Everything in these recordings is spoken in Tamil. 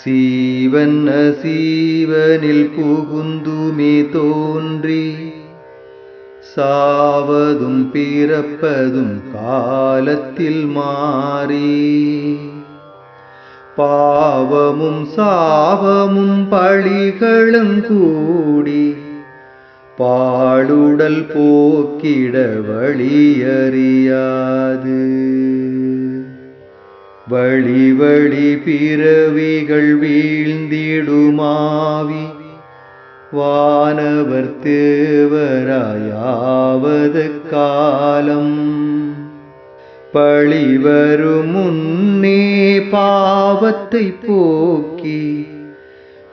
சீவன் அசீவனில் புகுந்துமே தோன்றி சாவதும் பிறப்பதும் காலத்தில் மாறி. பாவமும் சாவமும் பழிகளும் கூடி பாடுடல் போக்கிட வழியறியாது. வழி வழி பிறவிகள் வீழ்ந்திடுமாவி. வானவர் தேவராயாவது காலம். பழி வரும் முன்னே பாவத்தை போக்கி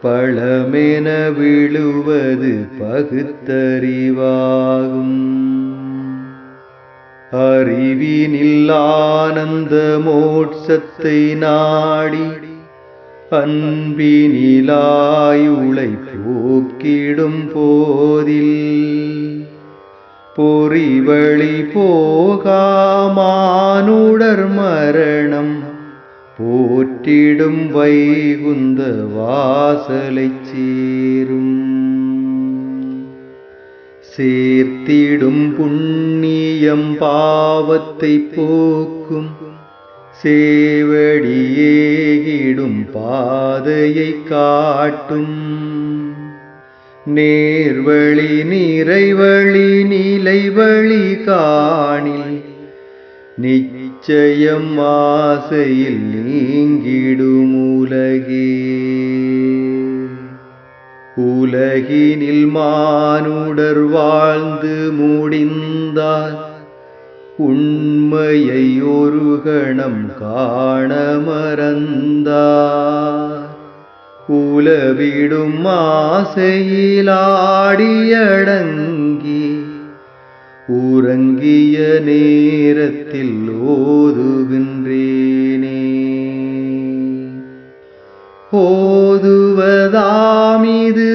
பழமென விழுவது பகுத்தறிவாகும். அறிவினில் மோட்சத்தை நாடி அன்பினிலாயுளை போக்கிடும் போதில் பொறிவழி போகாமானுடர் மரணம் போற்றிடும் வைகுந்த வாசலைச் சேரும். சேர்த்திடும் புண்ணியம் பாவத்தை போக்கும். சேவடியேகிடும் பாதையை காட்டும். நேர்வழி நிறைவழி நிலைவழி காணில் நிச்சயம் ஆசையில் நீங்கிடும் உலகே. உலகினில் மானுடர் வாழ்ந்து முடிந்தார். உண்மையை ஒரு கணம் காண மறந்தார். உலவிடும் ஆசையிலாடியடங்கி உறங்கிய நேரத்தில் ஓதுகின்றேனே. ஓதுவதாமிது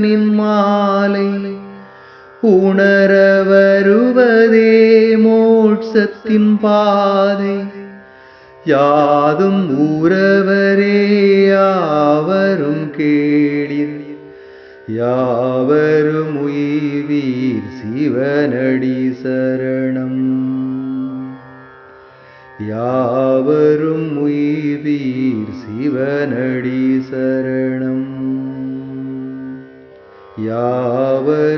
முருகனின் மாலை உணர வருவதே மோட்சத்தின் பாதை. யாதும் உறவரே யாவரும் கேளிர். யாவரும் உய்வீர் சிவனடி சரணம். யாவரும் உய்வீர் சிவனடி சரணம். यावी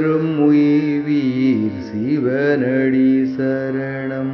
शिवनडी शरणम्।